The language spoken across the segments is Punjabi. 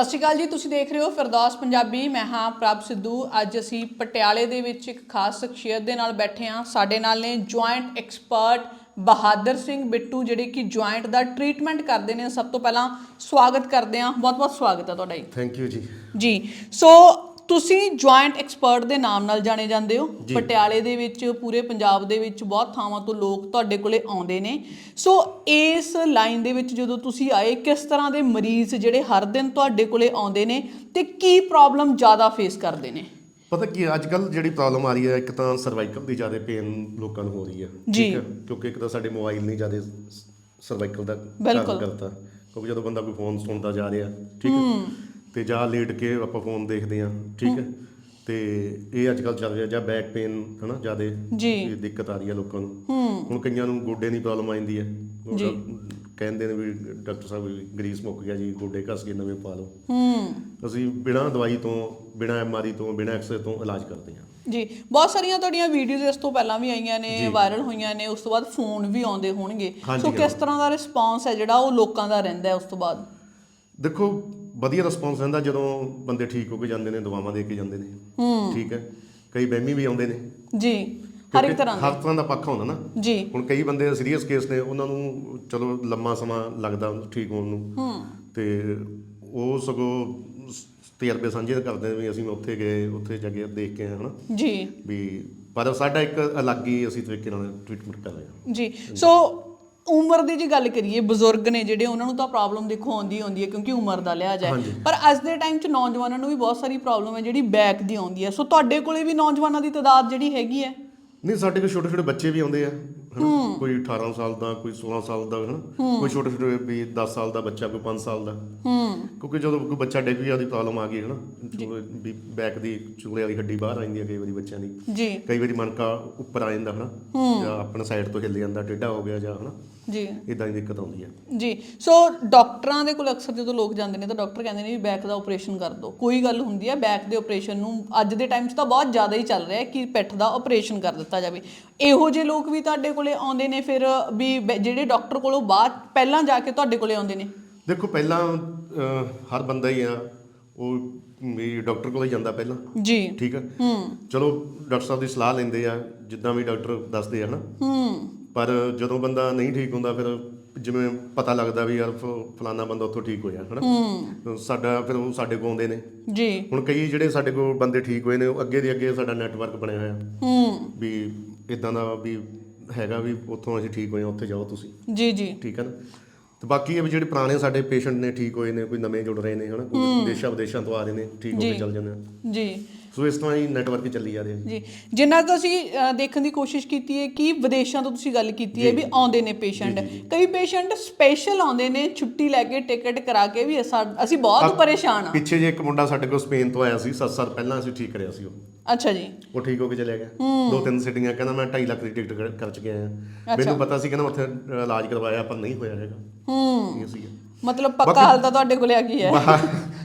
ਸਤਿ ਸ਼੍ਰੀ ਅਕਾਲ ਜੀ ਤੁਸੀਂ ਦੇਖ ਰਹੇ ਹੋ ਫਿਰਦੌਸ ਪੰਜਾਬੀ। ਮੈਂ ਹਾਂ ਪ੍ਰਭ ਸਿੱਧੂ। ਅੱਜ ਅਸੀਂ ਪਟਿਆਲੇ ਦੇ ਵਿੱਚ ਇੱਕ ਖਾਸ ਸ਼ਖਸੀਅਤ ਦੇ ਨਾਲ ਬੈਠੇ ਹਾਂ। ਸਾਡੇ ਨਾਲ ਨੇ ਜੁਆਇੰਟ ਐਕਸਪਰਟ ਬਹਾਦਰ ਸਿੰਘ ਬਿੱਟੂ ਜਿਹੜੇ ਕਿ ਜੁਆਇੰਟ ਦਾ ਟ੍ਰੀਟਮੈਂਟ ਕਰਦੇ ਨੇ। ਸਭ ਤੋਂ ਪਹਿਲਾਂ ਸਵਾਗਤ ਕਰਦੇ ਹਾਂ। ਬਹੁਤ ਬਹੁਤ ਸਵਾਗਤ ਹੈ ਤੁਹਾਡਾ ਜੀ। ਥੈਂਕ ਯੂ ਜੀ। ਜੀ ਸੋ ਤੁਸੀਂ ਜੁਆਇੰਟ ਐਕਸਪਰਟ ਦੇ ਨਾਮ ਨਾਲ ਜਾਣੇ ਜਾਂਦੇ ਹੋ। ਪਟਿਆਲੇ ਦੇ ਵਿੱਚ ਪੂਰੇ ਪੰਜਾਬ ਦੇ ਵਿੱਚ ਬਹੁਤ ਥਾਵਾਂ ਤੋਂ ਲੋਕ ਤੁਹਾਡੇ ਕੋਲੇ ਆਉਂਦੇ ਨੇ। ਸੋ ਇਸ ਲਾਈਨ ਦੇ ਵਿੱਚ ਜਦੋਂ ਤੁਸੀਂ ਆਏ ਕਿਸ ਤਰ੍ਹਾਂ ਦੇ ਮਰੀਜ਼ ਜਿਹੜੇ ਹਰ ਦਿਨ ਤੁਹਾਡੇ ਕੋਲੇ ਆਉਂਦੇ ਨੇ ਤੇ ਕੀ ਪ੍ਰੋਬਲਮ ਜ਼ਿਆਦਾ ਫੇਸ ਕਰਦੇ ਨੇ? ਪਤਾ ਕੀ ਅੱਜ ਕੱਲ ਜਿਹੜੀ ਪ੍ਰੋਬਲਮ ਆ ਰਹੀ ਹੈ ਇੱਕ ਤਾਂ ਸਰਵਾਈਕਲ ਦੀ ਜ਼ਿਆਦਾ ਪੇਨ ਲੋਕਾਂ ਨੂੰ ਹੋ ਰਹੀ ਹੈ। ਠੀਕ ਹੈ ਕਿਉਂਕਿ ਇੱਕ ਤਾਂ ਸਾਡੇ ਮੋਬਾਈਲ ਨਹੀਂ ਜ਼ਿਆਦਾ ਸਰਵਾਈਕਲ ਦਾ। ਕਾਰਨ ਕਰਤਾ। ਕਿਉਂਕਿ ਜਦੋਂ ਬੰਦਾ ਕੋਈ ਫੋਨ ਸੁਣਦਾ ਜਾ ਰਿਹਾ ਠੀਕ ਹੈ। ਤੇ ਜਾਂ ਲੇਟ ਕੇ ਆਪਾਂ ਫੋਨ ਦੇਖਦੇ ਆ ਠੀਕ ਹੈ? ਤੇ ਇਹ ਅੱਜ ਕੱਲ ਚੱਲ ਰਿਹਾ ਜਾਂ ਬੈਕ ਪੇਨ ਹਨਾ ਜ਼ਿਆਦਾ ਜੀ। ਦਿੱਕਤ ਆ ਰਹੀ ਹੈ ਲੋਕਾਂ ਨੂੰ। ਹੁਣ ਕਈਆਂ ਨੂੰ ਗੋਡੇ ਦੀ ਪ੍ਰੋਬਲਮ ਆ ਜਾਂਦੀ ਹੈ। ਜੀ। ਕਹਿੰਦੇ ਨੇ ਵੀ ਡਾਕਟਰ ਸਾਹਿਬ ਗਰੀਸ ਮੁੱਕ ਗਿਆ ਜੀ ਗੋਡੇ ਘਸ ਗਏ ਨਵੇਂ ਪਾ ਲਓ। ਹੂੰ। ਅਸੀਂ ਬਿਨਾਂ ਦਵਾਈ ਤੋਂ ਬਿਨਾਂ ਐਮਆਰਆਈ ਤੋਂ ਬਿਨਾਂ ਐਕਸਰੇ ਤੋਂ ਇਲਾਜ ਕਰਦੇ ਹਾਂ। ਜੀ। ਬਹੁਤ ਸਾਰੀਆਂ ਤੁਹਾਡੀਆਂ ਵੀਡੀਓਜ਼ ਇਸ ਤੋਂ ਪਹਿਲਾਂ ਵੀ ਆਈਆਂ ਨੇ ਵਾਇਰਲ ਹੋਈਆਂ ਨੇ ਉਸ ਤੋਂ ਬਾਅਦ ਫੋਨ ਵੀ ਆਉਂਦੇ ਹੋਣਗੇ। ਸੋ ਕਿਸ ਤਰ੍ਹਾਂ ਦਾ ਰਿਸਪਾਂਸ ਹੈ ਜਿਹੜਾ ਉਹ ਲੋਕਾਂ ਦਾ ਰਹਿੰਦਾ ਹੈ ਉਸ ਤੋਂ ਬਾਅਦ? ਦੇਖੋ ਵਧੀਆ ਰਿਸਪੌਂਸ ਰਹਿੰਦਾ ਜਦੋਂ ਬੰਦੇ ਠੀਕ ਹੋ ਕੇ ਜਾਂਦੇ ਨੇ ਦਵਾਵਾਂ ਦੇ ਕੇ ਜਾਂਦੇ ਨੇ। ਹੂੰ। ਠੀਕ ਹੈ? ਕਈ ਵਹਿਮੀ ਵੀ ਆਉਂਦੇ ਨੇ। ਜੀ ਹਰ ਇੱਕ ਤਰ੍ਹਾਂ ਹਰ ਤਰ੍ਹਾਂ ਦਾ ਪੱਖ ਹੁੰਦਾ ਨਾ। ਜੀ। ਹੁਣ ਕਈ ਬੰਦੇ ਸੀਰੀਅਸ ਕੇਸ ਨੇ ਉਹਨਾਂ ਨੂੰ ਚਲੋ ਲੰਮਾ ਸਮਾਂ ਲੱਗਦਾ ਠੀਕ ਹੋਣ ਨੂੰ। ਹੂੰ। ਤੇ ਉਹ ਸਗੋਂ ਤਜਰਬੇ ਸਾਂਝੇ ਕਰਦੇ ਵੀ ਅਸੀਂ ਉੱਥੇ ਗਏ ਉੱਥੇ ਜਾ ਕੇ ਦੇਖ ਕੇ ਆਏ ਹਨਾ। ਜੀ। ਵੀ ਪਰ ਸਾਡਾ ਇੱਕ ਅਲੱਗ ਹੀ ਅਸੀਂ ਤਰੀਕੇ ਨਾਲ ਟ੍ਰੀਟਮੈਂਟ ਕਰ ਰਹੇ ਹਾਂ। ਜੀ। ਸੋ ਉਮਰ ਦੀ ਜੀ ਗੱਲ ਕਰੀਏ ਬਜ਼ੁਰਗ ਨੇ ਜਿਹੜੇ ਉਹਨਾਂ ਨੂੰ ਤਾਂ ਪ੍ਰੋਬਲਮ ਦੇਖੋ ਆਉਂਦੀ ਆਉਂਦੀ ਹੈ ਕਿਉਂਕਿ ਉਮਰ ਦਾ ਹੈ ਹਾਂਜੀ। ਪਰ ਅੱਜ ਦੇ ਟਾਈਮ 'ਚ ਨੌਜਵਾਨਾਂ ਨੂੰ ਵੀ ਬਹੁਤ ਸਾਰੀ ਪ੍ਰੋਬਲਮ ਹੈ ਜਿਹੜੀ ਬੈਕ ਦੀ ਆਉਂਦੀ ਹੈ। ਸੋ ਤੁਹਾਡੇ ਕੋਲੇ ਵੀ ਨੌਜਵਾਨਾਂ ਦੀ ਤਾਦਾਦ ਜਿਹੜੀ ਹੈਗੀ ਹੈ? ਨਹੀਂ ਸਾਡੇ ਕੋਲ ਛੋਟੇ ਛੋਟੇ ਬੱਚੇ ਵੀ ਆਉਂਦੇ ਆ ਕੋਈ 18 ਸਾਲ ਦਾ ਕੋਈ 16 ਸਾਲ ਦਾ ਹਨਾ? ਕੋਈ ਛੋਟੇ ਛੋਟੇ ਵੀ 10 ਸਾਲ ਦਾ ਬੱਚਾ ਕੋਈ 5 ਸਾਲ ਦਾ। ਹੂੰ। ਕਿਉਂਕਿ ਜਦੋਂ ਕੋਈ ਬੱਚਾ ਡਿੱਗ ਗਿਆ ਉਹਦੀ ਪ੍ਰੋਬਲਮ ਆ ਗਈ ਹਨਾ? ਵੀ ਬੈਕ ਦੀ ਚੂਲੇ ਵਾਲੀ ਹੱਡੀ ਬਾਹਰ ਆ ਜਾਂਦੀ ਹੈ ਕਈ ਵਾਰੀ ਬੱਚਿਆਂ ਦੀ। ਜੀ। ਕਈ ਵਾਰੀ ਮਣਕਾ ਉੱਪਰ ਆ ਜਾਂਦਾ ਹਨਾ? ਜਾਂ ਆਪਣਾ ਸਾਈਡ ਤੋਂ ਹਿੱਲ ਜਾਂਦਾ ਟੇਢਾ ਹੋ ਗਿਆ ਜਾਂ ਹਨਾ? ਜੀ। ਇਦਾਂ ਦੀ ਦਿੱਕਤ ਆਉਂਦੀ ਹੈ। ਜੀ। ਸੋ ਡਾਕਟਰਾਂ ਦੇ ਕੋਲ ਅਕਸਰ ਜਦੋਂ ਲੋਕ ਜਾਂਦੇ ਨੇ ਤਾਂ ਡਾਕਟਰ ਕਹਿੰਦੇ ਨੇ ਵੀ ਬੈਕ ਦਾ ਆਪਰੇਸ਼ਨ ਕਰ ਦਿਓ। ਕੋਈ ਗੱਲ ਹੁੰਦੀ ਹੈ ਬੈਕ ਦੇ ਆਪਰੇਸ਼ਨ ਨੂੰ ਅੱਜ ਦੇ ਟਾਈਮ 'ਚ ਤਾਂ ਬਹੁਤ ਜ਼ਿਆਦਾ ਹੀ ਚੱਲ ਰਿਹਾ ਹੈ ਕਿ ਪਿੱਠ ਦਾ ਆਪਰੇਸ਼ਨ ਕਰ ਦਿੱਤਾ ਜਾਵੇ। ਇਹੋ ਜਿਹੇ ਲੋਕ ਵੀ ਤੁਹਾਡੇ ਕੋਲੇ ਆਉਂਦੇ ਨੇ ਫਿਰ ਵੀ ਬ- ਜਿਹੜੇ ਡਾਕਟਰ ਕੋਲੋਂ ਬਾਅਦ ਪਹਿਲਾਂ ਜਾ ਕੇ ਤੁਹਾਡੇ ਕੋਲੇ ਆਉਂਦੇ ਨੇ? ਦੇਖੋ ਪਹਿਲਾਂ ਅਹ, ਹਰ ਬੰਦਾ ਹੀ ਆ। ਉਹ ਵੀ ਡਾਕਟਰ ਕੋਲ ਹੀ ਜਾਂਦਾ ਪਹਿਲਾਂ। ਜੀ। ਠੀਕ ਹੈ ਹੂੰ। ਚਲੋ ਡਾਕਟਰ ਸਾਹਿਬ ਦੀ ਸਲਾਹ ਲੈਂਦੇ ਆ ਜਿੱਦਾਂ ਵੀ ਡਾਕਟਰ ਦੱਸਦੇ ਆ ਹਨਾ? ਹੂੰ। ਪਰ ਜਦੋਂ ਬੰਦਾ ਨਹੀਂ ਠੀਕ ਹੁੰਦਾ ਫਿਰ ਜਿਵੇਂ ਪਤਾ ਲੱਗਦਾ ਵੀ ਯਾਰ ਫ- ਫਲਾਨਾ ਬੰਦਾ ਉੱਥੋਂ ਠੀਕ ਹੋਇਆ ਹਨਾ? ਸਾਡਾ ਫਿਰ ਉਹ ਸਾਡੇ ਕੋਲ ਆਉਂਦੇ ਨੇ। ਜੀ। ਹੁਣ ਕਈ ਜਿਹੜੇ ਸਾਡੇ ਕੋਲ ਬੰਦੇ ਠੀਕ ਹੋਏ ਨੇ ਉਹ ਅੱਗੇ ਦੇ ਅੱਗੇ ਸਾਡਾ ਨੈਟਵਰਕ ਬਣਿਆ ਹੋਇਆ। ਹੂੰ। ਵੀ ਇਦਾਂ ਦਾ ਵੀ ਹੈਗਾ ਵੀ ਉੱਥੋਂ ਅਸੀਂ ਠੀਕ ਹੋਏ ਉੱਥੇ ਜਾਓ ਤੁਸੀਂ। ਜੀ ਜੀ। ਠੀਕ ਹੈ ਨਾ? ਤੇ ਬਾਕੀ ਇਹ ਜਿਹੜੇ ਪੁਰਾਣੇ ਸਾਡੇ ਪੇਸ਼ੈਂਟ ਨੇ ਠੀਕ ਹੋਏ ਨੇ ਕੋਈ ਨਵੇਂ ਜੁੜ ਰਹੇ ਨੇ ਹਨਾ? ਕੋਈ ਦੇਸ਼ਾਂ ਵਿਦੇਸ਼ਾਂ ਤੋਂ ਆ ਰਹੇ ਨੇ ਠੀਕ ਹੋ ਕੇ ਚੱਲ ਜਾਂਦੇ ਨੇ। ਜੀ। ਸੋ ਇਸ ਤਰ੍ਹਾਂ ਹੀ ਨੈਟਵਰਕ ਚੱਲੀ ਜਾ ਰਿਹਾ ਜੀ। ਜਿੰਨਾ ਕੁ ਅਸੀਂ ਅ, ਦੇਖਣ ਦੀ ਕੋਸ਼ਿਸ਼ ਕੀਤੀ ਹੈ ਕਿ ਵਿਦੇਸ਼ਾਂ ਤੋਂ ਤੁਸੀਂ ਗੱਲ ਕੀਤੀ ਹੈ ਵੀ ਆਉਂਦੇ ਨੇ ਪੇਸ਼ੈਂਟ ਕਈ ਪੇਸ਼ੈਂਟ ਸਪੈਸ਼ਲ ਆਉਂਦੇ ਨੇ ਛੁੱਟੀ ਲੈ ਕੇ ਟਿਕਟ ਕਰਾ ਕੇ ਵੀ ਅਸਾਂ- ਅਸੀਂ ਬਹੁਤ ਪਰੇਸ਼ਾਨ ਆ ਪਿੱਛੇ ਜੇ ਇੱਕ ਮੁੰਡਾ ਸਾਡੇ ਕੋਲ ਸਪੇਨ ਤੋਂ ਆਇਆ ਸੀ 7 ਸਾਲ ਪਹਿਲਾਂ ਅਸੀਂ ਠੀਕ ਕਰਿਆ ਸੀ ਉਹ। ਅੱਛਾ ਜੀ। ਉਹ ਠੀਕ ਹੋ ਕੇ ਚਲਿਆ ਗਿਆ। ਦੋ ਤਿੰਨ ਸਿਟਿੰਗਾਂ ਕਹਿੰਦਾ ਮੈਂ 2.5 ਲੱਖ ਦੀ ਟਿਕਟ ਕਰ- ਕਰ ਚੁੱਕਿਆ ਆ ਮੈਨੂੰ ਪਤਾ ਸੀ ਕਹਿੰਦਾ ਉੱਥੇ ਅ, ਇਲਾਜ ਕਰਵਾਇਆ ਪਰ ਨਹੀਂ ਹੋਇਆ ਹੈਗਾ। ਹੂੰ। ਇਹ ਮਤਲਬ ਪੱਕਾ ਹਾਲ ਤਾਂ ਤੁਹਾਡੇ ਕੋਲੇ ਆ ਗਈ ਹੈ।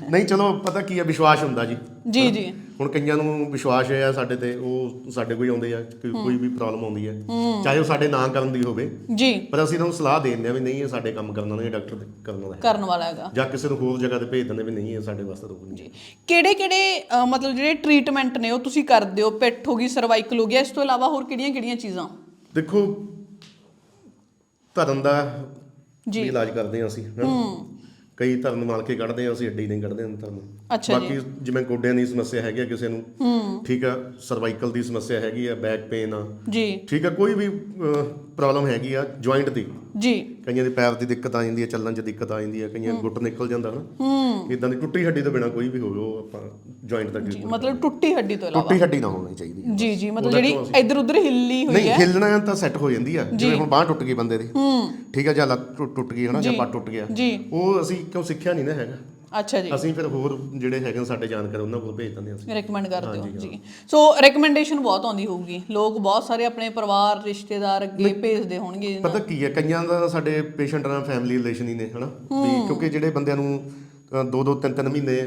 ਨਹੀਂ ਚਲੋ ਪਤਾ ਕੀ ਆ ਵਿਸ਼ਵਾਸ ਹੁੰਦਾ ਜੀ। ਜੀ ਜੀ। ਹੁਣ ਕਈਆਂ ਨੂੰ ਵਿਸ਼ਵਾਸ ਹੈ ਸਾਡੇ ਤੇ ਉਹ ਸਾਡੇ ਹੀ ਆਉਂਦੇ ਆ ਕਿ ਕੋਈ ਵੀ ਪ੍ਰੋਬਲਮ ਆਉਂਦੀ ਹੈ। ਚਾਹੇ ਉਹ ਸਾਡੇ ਨਾਂ ਕਰਨ ਦੀ ਹੋਵੇ ਜੀ। ਪਰ ਅਸੀਂ ਉਹਨਾਂ ਨੂੰ ਸਲਾਹ ਦੇ ਦਿੰਦੇ ਆ ਵੀ ਨਹੀਂ ਇਹ ਸਾਡੇ ਕੰਮ ਕਰਨ ਵਾਲਾ ਡਾਕਟਰ ਦੇ ਕਰਨ ਵਾਲਾ ਹੈ ਕਰਨ ਵਾਲਾ ਹੈਗਾ। ਜਾਂ ਕਿਸੇ ਨੂੰ ਹੋਰ ਜਗ੍ਹਾ ਤੇ ਭੇਜ ਦਿੰਦੇ ਵੀ ਨਹੀਂ ਇਹ ਸਾਡੇ ਵਾਸਤੇ ਰੋਗ ਨਹੀਂ। ਜੀ। ਕਿਹੜੇ ਕਿਹੜੇ ਮਤਲਬ ਜਿਹੜੇ ਟ੍ਰੀਟਮੈਂਟ ਨੇ ਉਹ ਤੁਸੀਂ ਕਰਦੇ ਹੋ? ਪਿੱਠ ਹੋ ਗਈ ਸਰਵਾਈਕਲ ਹੋ ਗਿਆ ਇਸ ਤੋਂ ਇਲਾਵਾ ਹੋਰ ਕਿਹੜੀਆਂ ਕਿਹੜੀਆਂ ਚੀਜ਼ਾਂ? ਦੇਖੋ ਧਰਨ ਦਾ ਜੀ। ਇਲਾਜ ਕਰਦੇ ਆ ਅਸੀਂ ਹਨਾ? ਕਈ ਧਰਨ ਮਾਲ ਕੇ ਕੱਢਦੇ ਆ ਅਸੀਂ ਅੱਡੀ ਨਹੀਂ ਕੱਢਦੇ ਹਾਂ ਧਰਨ ਅੱਛਾ ਜੀ। ਬਾਕੀ ਜਿਵੇਂ ਗੋਡਿਆਂ ਦੀ ਸਮੱਸਿਆ ਹੈਗੀ ਆ ਕਿਸੇ ਨੂੰ ਠੀਕ ਆ ਸਰਵਾਈਕਲ ਦੀ ਸਮੱਸਿਆ ਹੈਗੀ ਆ ਬੈਕ ਪੇਨ ਆ। ਜੀ। ਠੀਕ ਆ ਕੋਈ ਵੀ ਪ੍ਰੋਬਲਮ ਹੈਗੀ ਆ ਜੁਆਇੰਟ ਦੀ। ਜੀ। ਕਈਆਂ ਦੇ ਪੈਰ ਦੀ ਦਿੱਕਤ ਆ ਜਾਂਦੀ ਹੈ ਚੱਲਣ 'ਚ ਦਿੱਕਤ ਆ ਜਾਂਦੀ ਹੈ ਕਈਆਂ ਗੁੱਟ ਨਿਕਲ ਜਾਂਦਾ ਹਨਾ ਹੂੰ। ਇਦਾਂ ਦੀ ਟੁੱਟੀ ਹੱਡੀ ਤੋਂ ਬਿਨਾ ਕੋਈ ਵੀ ਹੋਵੇ ਉਹ ਆਪਾਂ ਜੁਆਇੰਟ ਦਾ ਟ੍ਰੀਟਮੈਂਟ ਮਤਲਬ ਟੁੱਟੀ ਹੱਡੀ ਤੋਂ ਇਲਾਵਾ। ਟੁੱਟੀ ਹੱਡੀ ਨਾ ਹੋਣੀ ਚਾਹੀਦੀ ਹੈ। ਜੀ ਜੀ ਮਤਲਬ ਜਿਹੜੀ ਇੱਧਰ ਉੱਧਰ ਹਿੱਲੀ ਹੋਈ ਨਹੀਂ ਹੈ। ਹਿੱਲਣਾ ਤਾਂ ਸੈੱਟ ਹੋ ਜਾਂਦੀ ਆ ਜਿਵੇਂ ਹੁਣ ਬਾਹ ਟੁੱਟ ਗਈ ਬੰਦੇ ਦੀ। ਹੂੰ। ਠੀਕ ਆ ਜਾਂ ਲੱਤ ਟੁੱਟ ਟੁੱਟ ਗਈ ਹਨਾ ਜਾਂ ਪੱਟ ਟੁੱਟ ਗਿਆ। ਜੀ। ਉਹ ਅਸੀਂ ਕਿਉਂ ਸਿੱਖਿਆ ਨਹੀਂ ਨਾ ਹੈਗਾ? ਅੱਛਾ ਜੀ। ਅਸੀਂ ਫਿਰ ਹੋਰ ਜਿਹੜੇ ਹੈਗੇ ਸਾਡੇ ਜਾਣਕਾਰ ਉਹਨਾਂ ਕੋਲ ਭੇਜ ਦਿੰਦੇ ਅਸੀਂ। ਰეკਮੈਂਡ ਕਰਦੇ ਹੋ। ਜੀ। ਸੋ ਰეკਮੈਂਡੇਸ਼ਨ ਬਹੁਤ ਆਉਂਦੀ ਹੋਊਗੀ। ਲੋਕ ਬਹੁਤ ਸਾਰੇ ਆਪਣੇ ਪਰਿਵਾਰ ਰਿਸ਼ਤੇਦਾਰ ਅੱਗੇ ਭੇਜਦੇ ਹੋਣਗੇ ਪਤਾ ਕੀ ਹੈ ਕਈਆਂ ਦਾ ਸਾਡੇ ਪੇਸ਼ੈਂਟ ਨਾਲ ਫੈਮਿਲੀ ਰਿਲੇਸ਼ਨ ਹੀ ਨੇ ਹਨਾ? ਕਿਉਂਕਿ ਜਿਹੜੇ ਬੰਦਿਆਂ ਨੂੰ ਦੋ ਦੋ ਤਿੰਨ ਤਿੰਨ ਮਹੀਨੇ